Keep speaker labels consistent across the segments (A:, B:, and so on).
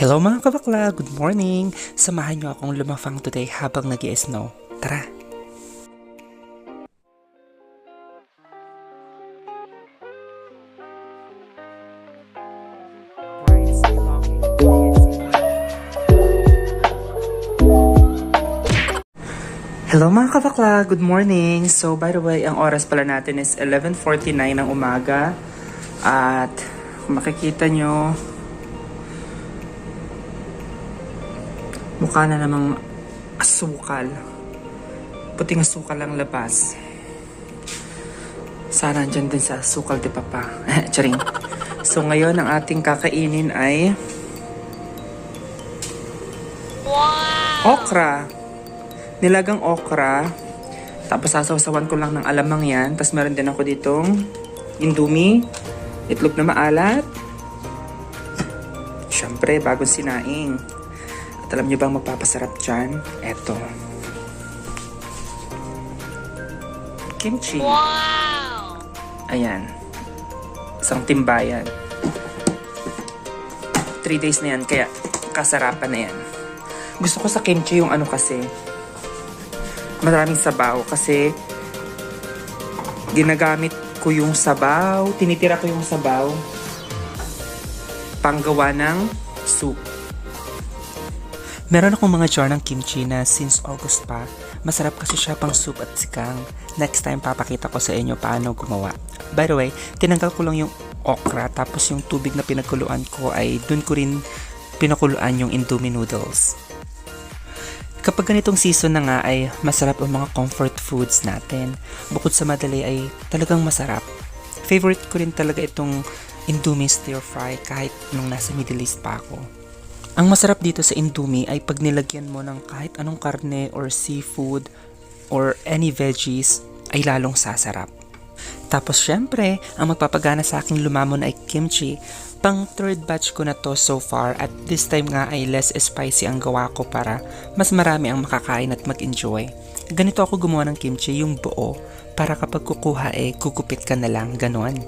A: Hello mga kabakla, good morning! Samahan niyo akong lumafang today habang nag snow Tara! Hello mga kabakla, good morning! So by the way, ang oras pala natin is 11.49 ng umaga at makikita nyo, mukha na namang asukal. Puting asukal ang labas. Sana andyan din sa asukal di papa. Charing. So ngayon ang ating kakainin ay okra. Nilagang okra. Tapos sasawasawan ko lang ng alamang yan. Tapos meron din ako ditong indomie, itlog na maalat. Siyempre, bagong sinaing. At alam niyo bang magpapasarap dyan? Eto. Kimchi. Wow! Ayan. Isang timbayan. Three days na yan, kaya kasarapan na yan. Gusto ko sa kimchi yung ano kasi, maraming sabaw kasi ginagamit ko yung sabaw, tinitira ko yung sabaw panggawa ng soup. Meron akong mga jar ng kimchi na since August pa. Masarap kasi siya pang soup at sikang. Next time papakita ko sa inyo paano gumawa. By the way, tinanggal ko lang yung okra tapos yung tubig na pinagkuluan ko ay dun ko rin pinakuluan yung indomie noodles. Kapag ganitong season na nga ay masarap ang mga comfort foods natin. Bukod sa madali ay talagang masarap. Favorite ko rin talaga itong Indomie stir fry kahit nung nasa Middle East pa ako. Ang masarap dito sa Indomie ay pag nilagyan mo ng kahit anong karne or seafood or any veggies ay lalong sasarap. Tapos syempre, ang magpapagana sa aking lumamon ay kimchi. Pang third batch ko na to so far at this time nga ay less spicy ang gawa ko para mas marami ang makakain at mag-enjoy. Ganito ako gumawa ng kimchi, yung buo, para kapag kukuha eh, kukupit ka na lang, ganon.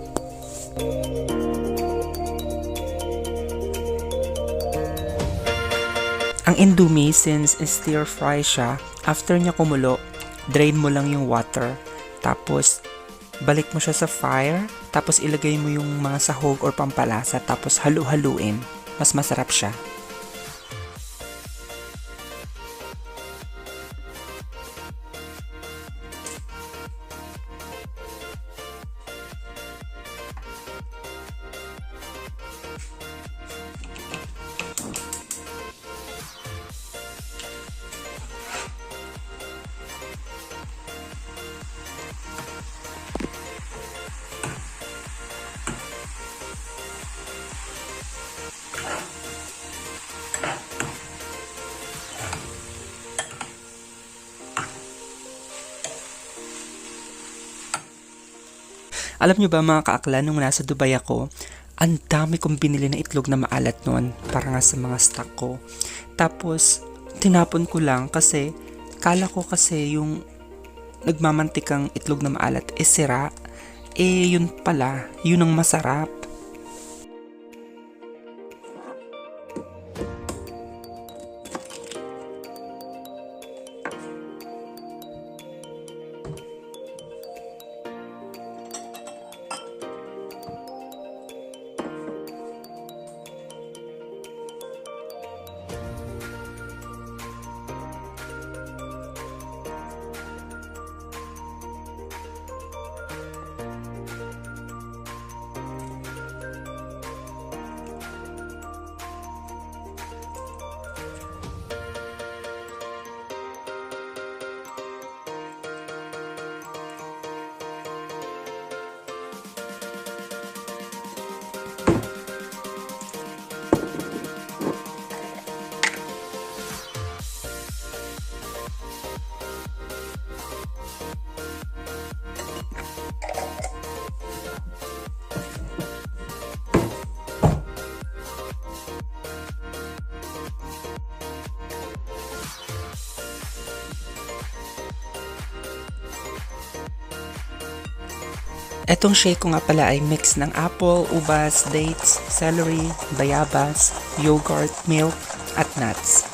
A: Ang indomie, since stir fry siya, after niya kumulo, drain mo lang yung water. Tapos, balik mo siya sa fire. Tapos, ilagay mo yung mga sahog or pampalasa. Tapos, halu-haluin. Mas masarap siya. Alam nyo ba mga kaakla, nung nasa Dubai ako, ang dami kong binili na itlog na maalat noon para nga sa mga stock ko. Tapos, tinapon ko lang kasi kala ko kasi yung nagmamantikang itlog na maalat eh sira. Eh yun pala, yun ang masarap. Etong shake ko nga pala ay mix ng apple, ubas, dates, celery, bayabas, yogurt, milk, at nuts.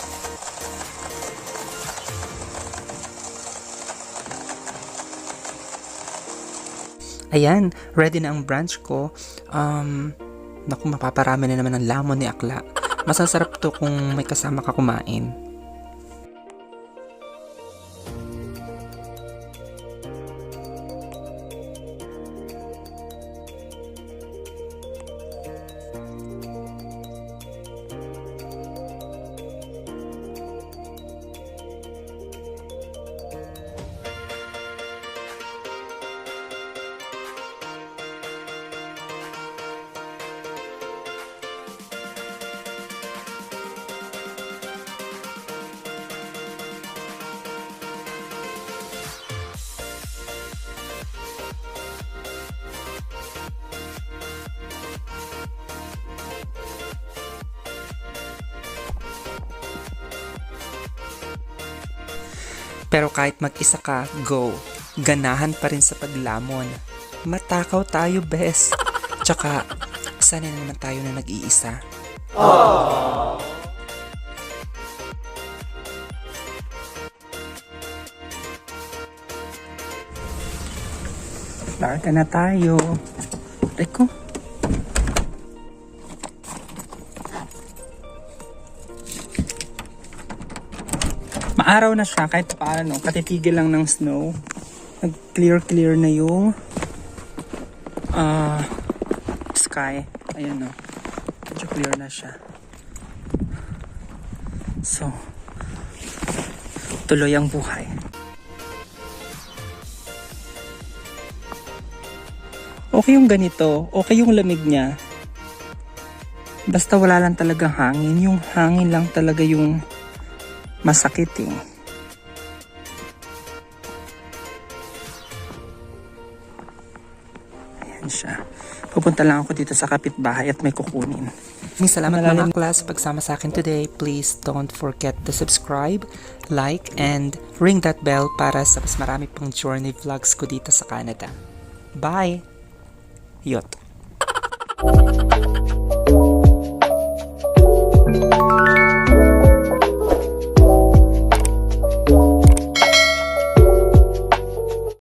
A: Ayan, ready na ang brunch ko. Um, naku, mapaparami na naman ng lamon ni Akla. Masasarap to kung may kasama ka kumain. Pero kahit mag-isa ka, go. Ganahan pa rin sa paglamon. Matakaw tayo, bes. Tsaka, sana na naman tayo na nag-iisa. Larga na tayo. Eko. Maaraw na siya kahit paano. Katitigil lang ng snow. Nag-clear-clear na yung ah sky. Ayan o. Medyo clear na siya. So, tuloy ang buhay. Okay yung ganito. Okay yung lamig niya. Basta wala lang talagang hangin. Yung hangin lang talaga yung masakit eh. Ayan siya. Pupunta lang ako dito sa kapitbahay at may kukunin. Maraming salamat mga class pagsama sa akin today. Please don't forget to subscribe, like, and ring that bell para sa mas marami pang journey vlogs ko dito sa Canada. Bye! Yot.